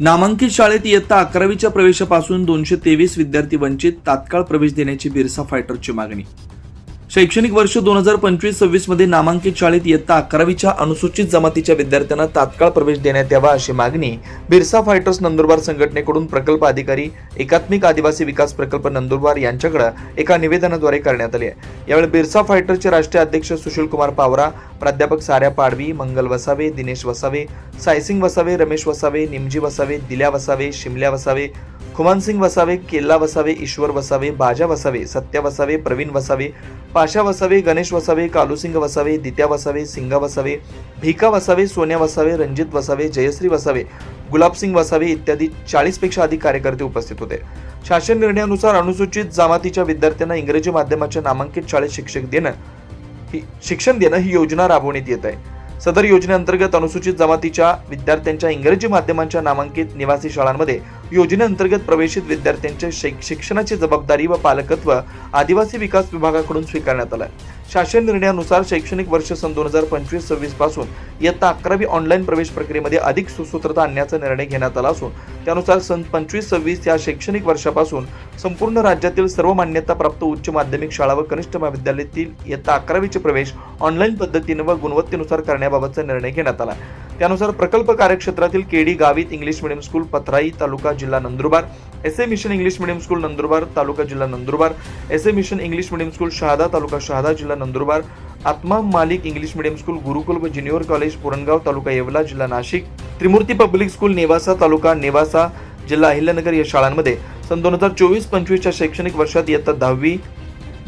नामांकित शाळेत इयत्ता अकरावीच्या प्रवेशापासून दोनशे तेवीस विद्यार्थी वंचित तात्काळ प्रवेश देण्याची बिरसा फायटरची मागणी. शैक्षणिक वर्ष दोन हजार पंचवीस सव्वीसमध्ये नामांकित शाळेत इयत्ता अकरावीच्या अनुसूचित जमातीच्या विद्यार्थ्यांना तात्काळ प्रवेश देण्यात यावा अशी मागणी बिरसा फायटर्स नंदुरबार संघटनेकडून प्रकल्प अधिकारी एकात्मिक आदिवासी विकास प्रकल्प नंदुरबार यांच्याकडे एका निवेदनाद्वारे करण्यात आली आहे. यावेळी बिरसा फायटर्सचे राष्ट्रीय अध्यक्ष सुशील कुमार पावरा प्राध्यापक साऱ्या पाडवी मंगल वसावे दिनेश वसावे सायसिंग वसावे रमेश वसावे निमजी वसावे दिल्या वसावे शिमल्या वसावे खुमानसिंग वसावे केल्ला वसावे ईश्वर वसावे बाजा वसावे सत्या वसावे प्रवीण वसावे पाशा वसावे गणेश वसावे कालूसिंग वसावे दित्या वसावे सिंगा वसावे भिका वसावे सोन्या वसावे रणजित वसावे जयश्री वसावे गुलाबसिंग वसावे इत्यादी चाळीसपेक्षा अधिक कार्यकर्ते उपस्थित होते. शासन निर्णयानुसार अनुसूचित जमातीच्या विद्यार्थ्यांना इंग्रजी माध्यमाच्या नामांकित शाळेत शिक्षक देणं ही शिक्षण देणं ही योजना राबवण्यात येत आहे. सदर योजनेअंतर्गत अनुसूचित जमातीच्या विद्यार्थ्यांच्या इंग्रजी माध्यमांच्या नामांकित निवासी शाळांमध्ये योजनेअंतर्गत प्रवेशित विद्यार्थ्यांच्या शिक्षणाची जबाबदारी व पालकत्व आदिवासी विकास विभागाकडून स्वीकारण्यात आलं आहे शासन निर्णयानुसार शैक्षणिक वर्ष सन दोन हजार पंचवीस सव्वीसपासून इयत्ता अकरावी ऑनलाईन प्रवेश प्रक्रियेमध्ये अधिक सुसूत्रता आणण्याचा निर्णय घेण्यात आला असून त्यानुसार सन पंचवीस सव्वीस या शैक्षणिक वर्षापासून संपूर्ण राज्यातील सर्व मान्यताप्राप्त उच्च माध्यमिक शाळा व कनिष्ठ महाविद्यालयातील इयत्ता अकरावीचे प्रवेश ऑनलाईन पद्धतीने व गुणवत्तेनुसार करण्याबाबतचा निर्णय घेण्यात आला. त्यानुसार प्रकल्प कार्यक्षेत्रातील KD Gavit English medium school Pathrai taluka जिल्हा Nandurbar S A mission English medium school Nandurbar taluka जिल्हा Nandurbar S A mission English medium school Shahada taluka Shahada जिल्हा Nandurbar Atma Malik English medium school Gurukul व ज्युनियर कॉलेज पुरणगाव तालुका येवला जिल्हा नाशिक त्रिमूर्ती पब्लिक स्कूल नेवासा तालुका नेवासा जिल्हा अहिल्यानगर या शाळांमध्ये सन दोन हजार चोवीस पंचवीसच्या शैक्षणिक वर्षात इयत्ता दहावी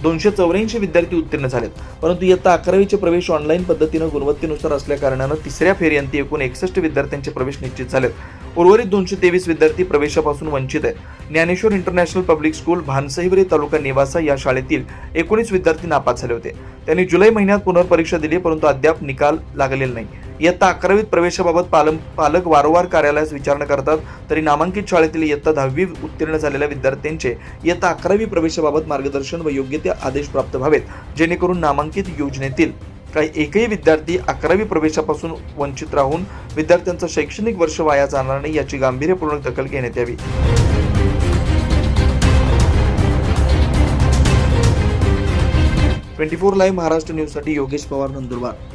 दोनशे चौऱ्याऐंशी विद्यार्थी उत्तीर्ण झालेत. परंतु इयत्ता अकरावीचे प्रवेश ऑनलाईन पद्धतीनं गुणवत्तेनुसार असल्या कारणानं तिसऱ्या फेरीअंती एकूण एकसष्ट विद्यार्थ्यांचे प्रवेश निश्चित झालेत. उर्वरित दोनशे तेवीस विद्यार्थी प्रवेशापासून वंचित आहेत. ज्ञानेश्वर इंटरनॅशनल पब्लिक स्कूल भानसहिवरी तालुका निवासा या शाळेतील एकोणीस विद्यार्थी नापास झाले होते. त्यांनी जुलै महिन्यात पुनर्परीक्षा दिली परंतु अद्याप निकाल लागलेला नाही. इयत्ता अकरावीत प्रवेशाबाबत पालम पालक वारंवार कार्यालयास विचारणा करतात तरी नामांकित शाळेतील इयत्ता दहावी उत्तीर्ण झालेल्या विद्यार्थ्यांचे इयत्ता अकरावी प्रवेशाबाबत मार्गदर्शन व योग्य ते आदेश प्राप्त व्हावेत जेणेकरून नामांकित योजनेतील काही एकही विद्यार्थी अकरावी प्रवेशापासून वंचित राहून विद्यार्थ्यांचं शैक्षणिक वर्ष वाया जाणार नाही याची गांभीर्यपूर्वक दखल घेण्यात यावी. ट्वेंटी फोर लाईव्ह महाराष्ट्र न्यूजसाठी योगेश पवार नंदुरबार.